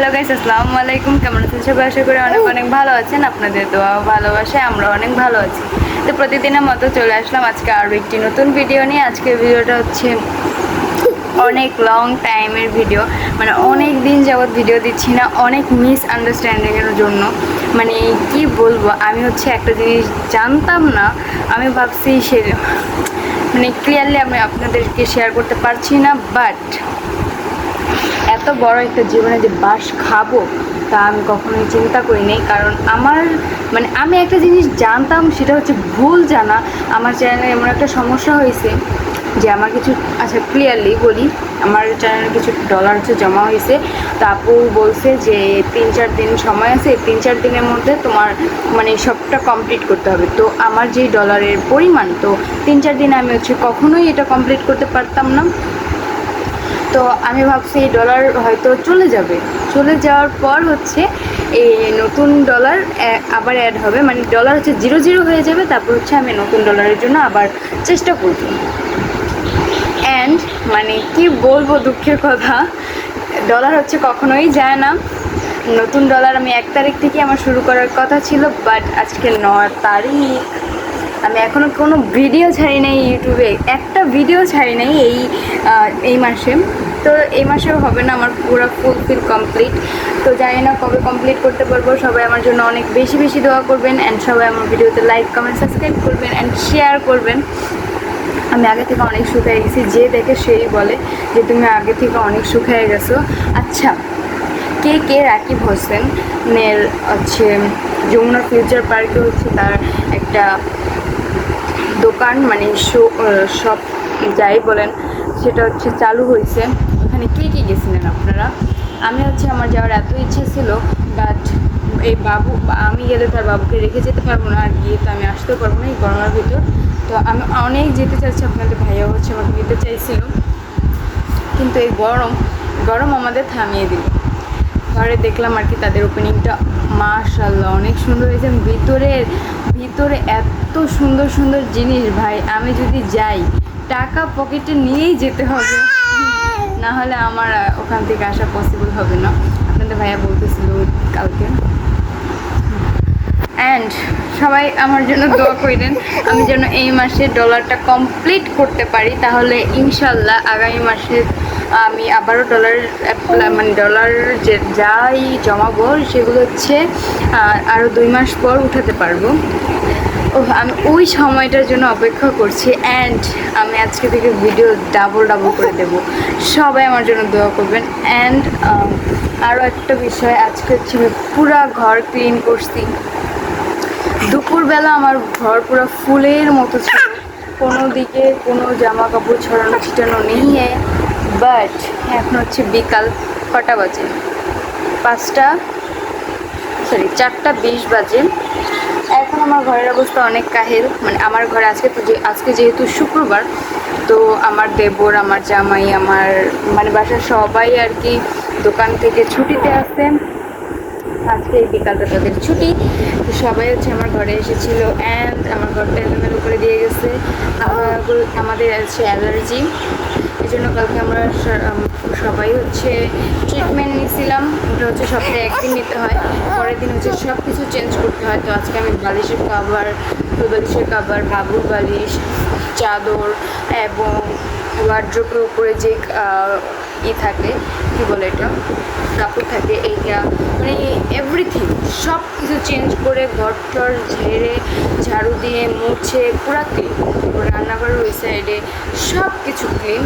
Hello guys আসসালামু আলাইকুম। কেমন আছেন সবাই? আশা করি অনেক অনেক ভালো আছেন। আপনাদের ও ভালোবাসায় আমরা অনেক ভালো আছি। তো প্রতিদিনের মতো চলে আসলাম আজকে আরও একটি নতুন ভিডিও নিয়ে। আজকের ভিডিওটা হচ্ছে অনেক লং টাইমের ভিডিও। মানে অনেক দিন যাবৎ ভিডিও দিচ্ছি না। অনেক মিস আন্ডারস্ট্যান্ডিংয়ের জন্য। মানে কি বলব? আমি হচ্ছে একটা জিনিস জানতাম না। আমি ভাবছি সে মানে ক্লিয়ারলি আমি আপনাদেরকে শেয়ার করতে পারছি না বাট এত বড় একটা জীবনে যে বাস খাব, তা আমি কখনোই চিন্তা করি করিনি কারণ আমার মানে আমি একটা জিনিস জানতাম, সেটা হচ্ছে ভুল জানা। আমার চ্যানেলে এমন একটা সমস্যা হয়েছে যে আমার কিছু আচ্ছা ক্লিয়ারলি বলি, আমার চ্যানেলে কিছু ডলার হচ্ছে জমা হয়েছে। তা আপু বলছে যে তিন চার দিন সময় আছে, তিন চার দিনের মধ্যে তোমার মানে সবটা কমপ্লিট করতে হবে। তো আমার যেই ডলারের পরিমাণ, তো তিন চার দিনে আমি হচ্ছে কখনোই এটা কমপ্লিট করতে পারতাম না। তো আমি ভাবছি এই ডলার হয়তো চলে যাবে। চলে যাওয়ার পর হচ্ছে এই নতুন ডলার আবার অ্যাড হবে। মানে ডলার হচ্ছে জিরো জিরো হয়ে যাবে, তারপর হচ্ছে আমি নতুন ডলারের জন্য আবার চেষ্টা করব। অ্যান্ড মানে কি বলব দুঃখের কথা ডলার হচ্ছে কখনোই যায় না। নতুন ডলার আমি এক তারিখ থেকে আমার শুরু করার কথা ছিল বাট আজকে ন তারিখ। আমি এখনও কোনো ভিডিও ছাড়ি নাই ইউটিউবে একটা ভিডিও ছাড়ি নাই এই এই মাসে। তো এই মাসেও হবে না, আমার পুরো ফুলফিল কমপ্লিট তো জানি না কবে কমপ্লিট করতে পারব। সবাই আমার জন্য অনেক বেশি বেশি দোয়া করবেন অ্যান্ড সবাই আমার ভিডিওতে লাইক কমেন্ট সাবস্ক্রাইব করবেন অ্যান্ড শেয়ার করবেন। আমি আগে থেকে অনেক শুকিয়ে গেছি, যে দেখে সেই বলে যে তুমি আগে থেকে অনেক শুকিয়ে গেছো। আচ্ছা কে কে রাকিব হোসেনের হচ্ছে যমুনা ফিউচার পার্কে হচ্ছে তার একটা দোকান মানে সব যাই বলেন, সেটা হচ্ছে চালু হয়েছে। ওখানে কে কে গেছিলেন আপনারা? আমি হচ্ছে আমার যাওয়ার এত ইচ্ছে ছিল বাট এই বাবু, আমি গেলে তার বাবুকে রেখে যেতে পারব না, আর গিয়ে তো আমি আসতেও পারব না এই গরমের ভিতর। তো আমি অনেক যেতে চাইছি, আপনাদের ভাইয়া হচ্ছে আমাকে নিতে চাইছিল। কিন্তু এই গরম গরম আমাদের থামিয়ে দিল। ঘরে দেখলাম আর কি তাদের ওপেনিংটা মাশাল্লাহ অনেক সুন্দর হয়েছে। ভিতরের, ভিতরে এত সুন্দর সুন্দর জিনিস ভাই। আমি যদি যাই, টাকা পকেটে নিয়েই যেতে হবে। না হলে আমার ওখান থেকে আসা পসিবল হবে না। আপনাদের ভাইয়া বলতেছিল কালকে। অ্যান্ড সবাই আমার জন্য দোয়া করেন, আমি যেন এই মাসে ডলারটা কমপ্লিট করতে পারি। তাহলে ইনশাল্লাহ আগামী মাসে আমি আবারও ডলার মানে ডলার যে যাই জমাবো সেগুলো হচ্ছে আরও দুই মাস পর উঠাতে পারব। ও আমি ওই সময়টার জন্য অপেক্ষা করছি অ্যান্ড আমি আজকে থেকে ভিডিও ডাবল ডাবল করে দেব। সবাই আমার জন্য দোয়া করবেন অ্যান্ড আরও একটা বিষয়, আজকে হচ্ছে পুরা ঘর ক্লিন করছি। দুপুরবেলা আমার ঘর পুরো ফুলের মতো ছিল। কোনো দিকে কোনো জামা কাপড় ছড়ানো, ছিটানো নেই। বাট এখন হচ্ছে বিকাল কটা বাজে? পাঁচটা সরি চারটা বিশ বাজে। এখন আমার ঘরের অবস্থা অনেক কাহিল। মানে আমার ঘরে আজকে তো আজকে যেহেতু শুক্রবার, তো আমার দেবর, আমার জামাই, আমার মানে বাসার সবাই আর কি দোকান থেকে ছুটিতে আসে আজকে এই বিকালটা তাদের ছুটি। তো সবাই হচ্ছে আমার ঘরে এসেছিল অ্যান্ড আমার ঘরটা এলোমেলো করে দিয়ে গেছে। আমাদের আছে অ্যালার্জি। জন্য কালকে আমরা সবাই হচ্ছে ট্রিটমেন্ট নিয়েছিলাম ওটা হচ্ছে সপ্তাহে একদিন নিতে হয়। পরের দিন হচ্ছে সব কিছু চেঞ্জ করতে হয়। তো আজকে আমি বালিশের কাভার বালিশের কাভার বাবুর বালিশ, চাদর এবং ওয়ার্ড্রোপের উপরে যে ই থাকে, কী বলে এটা? কাপড় থাকে, এইটা। মানে এভরিথিং সব কিছু চেঞ্জ করে ঘর টর ঝেড়ে, ঝাড়ু দিয়ে মুছে পুরা ওই সাইডে সব কিছু ক্লিন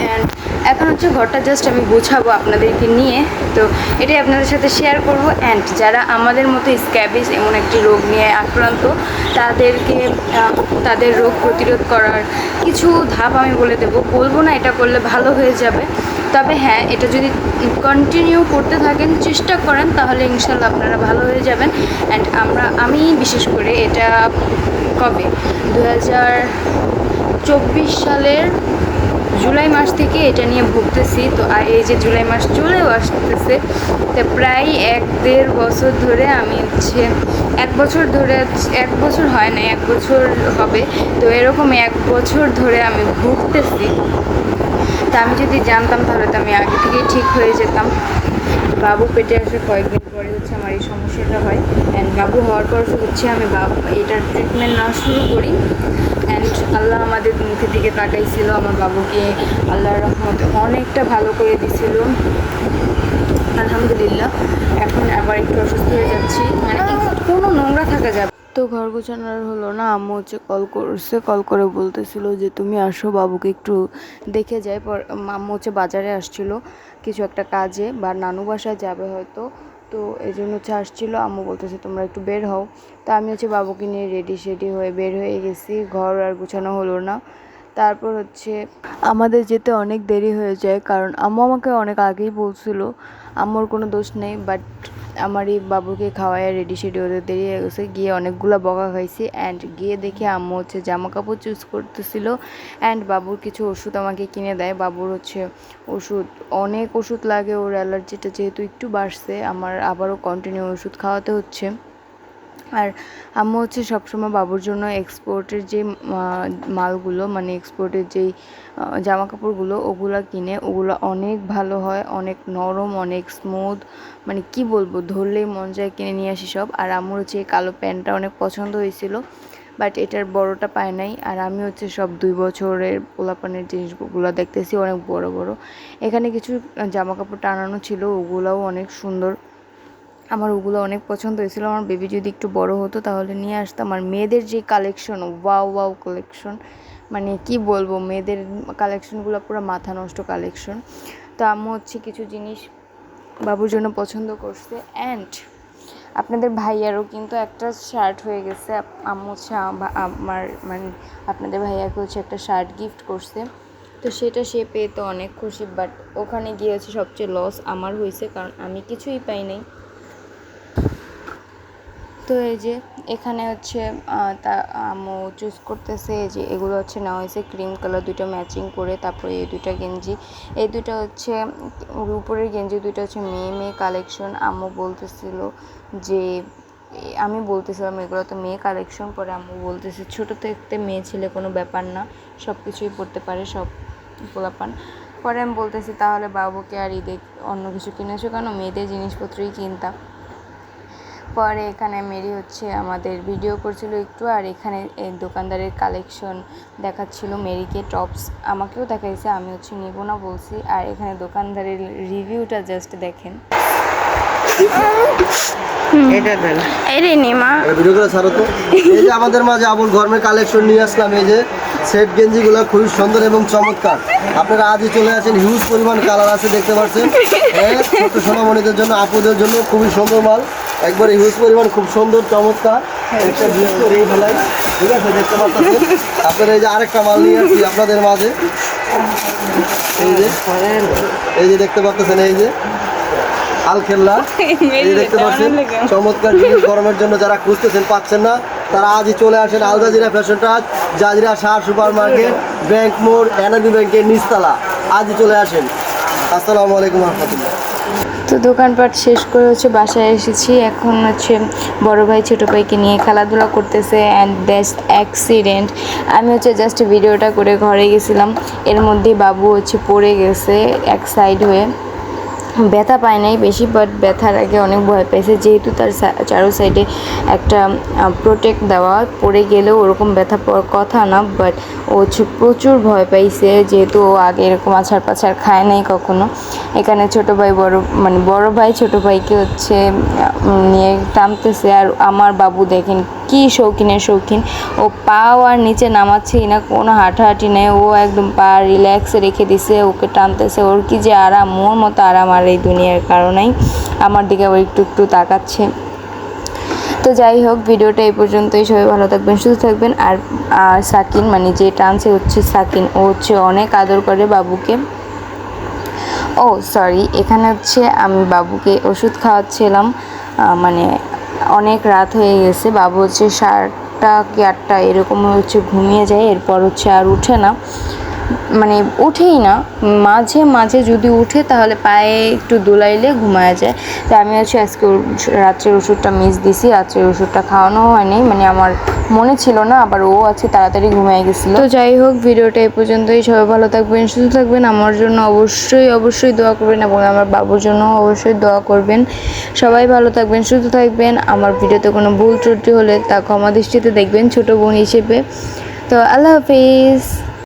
অ্যান্ড এখন হচ্ছে ঘরটা জাস্ট আমি গুছাবো আপনাদেরকে নিয়ে। তো এটাই আপনাদের সাথে শেয়ার করব। অ্যান্ড যারা আমাদের মতো স্ক্যাবিস এমন একটি রোগ নিয়ে আক্রান্ত, তাদেরকে তাদের রোগ প্রতিরোধ করার কিছু ধাপ আমি বলে দেবো। বলব না এটা করলে ভালো হয়ে যাবে। তবে হ্যাঁ এটা যদি কন্টিনিউ করতে থাকেন, চেষ্টা করেন, তাহলে ইনশাল্লাহ আপনারা ভালো হয়ে যাবেন। অ্যান্ড আমরা, আমি বিশেষ করে এটা কবে? দু চব্বিশ সালের জুলাই মাস থেকে এটা নিয়ে ভুগতেছি। তো, আর এই যে জুলাই মাস চলেও আসতেছে, তো প্রায় এক দেড় বছর ধরে আমি হচ্ছে, এক বছর ধরে এক বছর হয় না এক বছর হবে। তো এরকম এক বছর ধরে আমি ভুগতেছি। তা আমি যদি জানতাম তাহলে তো আমি আগে থেকেই ঠিক হয়ে যেতাম। বাবু পেটে আসে কয়েকদিন এই সমস্যাটা হয়। অ্যান্ড বাবু হওয়ার পর হচ্ছে আমি বাবু, এটার ট্রিটমেন্ট নেওয়া শুরু করি। অ্যান্ড আল্লাহ আমাদের মুখের দিকে তাকাইছিল, আমার বাবুকে আল্লাহর রহমতে অনেকটা ভালো করে দিছিল। আলহামদুলিল্লাহ, এখন আবার একটু অসুস্থ হয়ে যাচ্ছি। মানে কোনো নোংরা থাকা যাবে তো ঘর গোছানোর হলো না, আম্মু হচ্ছে কল করছে কল করে বলতেছিল যে, তুমি আসো, বাবুকে একটু দেখে যাই। পর, আম্মু হচ্ছে বাজারে আসছিল কিছু একটা কাজে, বা নানু বাসায় যাবে হয়তো। তো এই জন্য হচ্ছে আসছিল। আম্মু বলতেছে, তোমরা একটু বের হও। তা আমি হচ্ছে বাবুকে নিয়ে রেডি সেডি হয়ে বের হয়ে গেছি। ঘর আর গুছানো হলো না। তারপর হচ্ছে আমাদের যেতে অনেক দেরি হয়ে যায়, কারণ আম্মু আমাকে অনেক আগেই বলছিল। আম্মুর কোনো দোষ নেই বাট আমার এই বাবুকে খাওয়ায় রেডি শেডি ওদের দেরি হয়ে গেছে। গিয়ে অনেকগুলো বকা খাইছি অ্যান্ড গিয়ে দেখে আম্মু হচ্ছে জামা কাপড় চুজ করতেছিল অ্যান্ড বাবুর কিছু ওষুধ আমাকে কিনে দেয়। বাবুর হচ্ছে ওষুধ, অনেক ওষুধ লাগে ওর অ্যালার্জিটা যেহেতু একটু বাড়ছে, আমার আবারও কন্টিনিউ ওষুধ খাওয়াতে হচ্ছে। আর আম্মু হচ্ছে সবসময় বাবুর জন্য এক্সপোর্টের যে মালগুলো মানে এক্সপোর্টের যেই জামা কাপড়গুলো ওগুলো কিনে, ওগুলো অনেক ভালো হয়, অনেক নরম, অনেক স্মুথ মানে কি বলব, ধরলেই মন যায় কিনে নিয়ে আসি সব। আর আম্মুর হচ্ছে এই কালো প্যান্টটা অনেক পছন্দ হয়েছিল বাট এটার বড়টা পায় নাই। আর আমি হচ্ছে সব দুই বছরের পোলাপানের জিনিসগুলো দেখতেছি, অনেক বড় বড়। এখানে কিছু জামা কাপড় টানানো ছিল, ওগুলোও অনেক সুন্দর। আমার ওগুলো অনেক পছন্দ হয়েছিল। আমার বেবি যদি একটু বড় হতো তাহলে নিয়ে আসতাম। আর মেয়েদের যে কালেকশন ওয়াও ওয়াও কালেকশন মানে কি বলব, মেয়েদের কালেকশনগুলো পুরো মাথা নষ্ট কালেকশন তো আম্মু হচ্ছে কিছু জিনিস বাবুর জন্য পছন্দ করছে। অ্যান্ড আপনাদের ভাইয়ারও কিন্তু একটা শার্ট হয়ে গেছে। আম্মু হচ্ছে আমার মানে আপনাদের ভাইয়াকে হচ্ছে একটা শার্ট গিফট করছে। তো সেটা সে পেয়ে তো অনেক খুশি বাট ওখানে গিয়ে হচ্ছে সবচেয়ে লস আমার হয়েছে, কারণ আমি কিছুই পাই নাই। তো এই যে এখানে হচ্ছে তা আম্মু চুজ করতেছে, এই যে এগুলো হচ্ছে নেওয়া হয়েছে ক্রিম কালার দুটো ম্যাচিং করে, তারপরে এই দুইটা গেঞ্জি। এই দুটো হচ্ছে, উপরের গেঞ্জি দুটো হচ্ছে মেয়ে মেয়ে কালেকশন আম্মু বলতেছিল যে আমি বলতেছিলাম এগুলো তো মেয়ে কালেকশন পরে আম্মু বলতেছে ছোটো থেকে মেয়ে ছেলে কোনো ব্যাপার না সব কিছুই পড়তে পারে, সব পোলাপান। পরে আমি বলতেছি তাহলে বাবুকে আর ঈদে অন্য কিছু কিনেছো কেন? মেয়েদের জিনিসপত্রই কিনতাম। পরে এখানে মেরি হচ্ছে আমাদের ভিডিও করছিল একটু আর এখানে এই দোকানদারের কালেকশন দেখাচ্ছিল মেরিকে টপস আমাকেও দেখাইছে আমি হচ্ছে নেব না বলছি। আর এখানে দোকানদারের রিভিউটা জাস্ট দেখেন। এটা দেন। এই রে নিমা। এই ছাড়ো তো। এই যে আমাদের মাঝে আবুল গরমের কালেকশন নিয়ে আসলাম এই যে সেট গেঞ্জিগুলো খুবই সুন্দর এবং চমৎকার। আপনারা আজই চলে আসেন হিউজ পরিমাণ কালার আছে দেখতে পাচ্ছেন। হ্যাঁ ছোট্ট সোনামণিদের জন্য আপুদের জন্য খুবই সুন্দর মাল। একবারে হিউজ পরিমাণ খুব সুন্দর চমৎকার। একটা বিশেষ করে এই ফেলাই ঠিক আছে দেখতে পাচ্ছেন? আপনারা এই যে আরেকটা মাল নিয়ে আসছি আপনাদের মাঝে। এই যে এই যে দেখতে পাচ্ছেন এই যে আল খেলনা। এই দেখতে পাচ্ছেন চমৎকার গরমের জন্য যারা খুঁজতেছেন পাচ্ছেন না তারা আজই চলে আসেন Al Jazeera fashion touch Jazeera সার সুপার মার্কেট ব্যাংক মোড় এনআরবি ব্যাংকের নিচতলা। আজই চলে আসেন। আসসালামু আলাইকুম রহমতুল্লাহ। তো দোকানপাট শেষ করে হচ্ছে বাসায় এসেছি। এখন হচ্ছে বড় ভাই, ছোটো ভাইকে নিয়ে খেলাধুলা করতেছে অ্যান্ড বেস্ট অ্যাক্সিডেন্ট আমি হচ্ছে জাস্ট ভিডিওটা করে ঘরে গেছিলাম। এর মধ্যে বাবু হচ্ছে পড়ে গেছে এক সাইড হয়ে। ব্যথা পায় নাই বেশি বাট ব্যথার আগে অনেক ভয় পেয়েছে যেহেতু তার চারো সাইডে একটা প্রোটেক্ট দেওয়া পড়ে গেলেও ওরকম ব্যথা পাওয়ার কথা না বাট ও প্রচুর ভয় পাইছে। যেহেতু ও আগে এরকম আছাড় পাছাড় খায় নাই কখনো। এখানে ছোট ভাই বড় মানে বড় ভাই ছোট ভাইকে হচ্ছে নিয়ে টানতেছে। আর আমার বাবু দেখেন কি শৌখিনের শৌখিন। ও পাও আর নিচে নামাচ্ছেই না, কোনো হাঁটাহাঁটি নেই। ও একদম পা রিল্যাক্সে রেখে দিছে, ওকে টানতেছে। ওর কি যে আরাম, ওর মতো আরাম আর এই দুনিয়ার কারণেই আমার দিকে ও একটু একটু তাকাচ্ছে। তো যাই হোক, ভিডিওটা এই পর্যন্তই। সবাই ভালো থাকবেন, সুস্থ থাকবেন। আর আর সাকিন মানে যে টানছে হচ্ছে সাকিন, ও হচ্ছে অনেক আদর করে বাবুকে। ও সরি এখানে হচ্ছে আমি বাবুকে ওষুধ খাওয়াচ্ছিলাম। মানে অনেক রাত হয়ে গেছে। বাবু হচ্ছে সাতটা কি আটটা এরকম হচ্ছে ঘুমিয়ে যায়। এরপর হচ্ছে আর উঠে না। মানে উঠেই না, মাঝে মাঝে যদি উঠে তাহলে পায়ে একটু দোলাইলে ঘুমায় যায়। তো আমি হচ্ছে আজকে রাত্রের ওষুধটা মিস দিছি, রাত্রের ওষুধটা খাওয়ানো হয়নি মানে আমার মনে ছিল না, আবার ও আছে, তাড়াতাড়ি ঘুমিয়ে গেছিল। তো যাই হোক, ভিডিওটা এ পর্যন্তই, সবাই ভালো থাকবেন, সুস্থ থাকবেন, আমার জন্য অবশ্যই অবশ্যই দোয়া করবেন এবং আমার বাবুর জন্য অবশ্যই দোয়া করবেন। সবাই ভালো থাকবেন, সুস্থ থাকবেন, আমার ভিডিওতে কোনো ভুল ত্রুটি হলে তা ক্ষমা দৃষ্টিতে দেখবেন, ছোট বোন হিসেবে। তো আল্লাহ হাফিজ।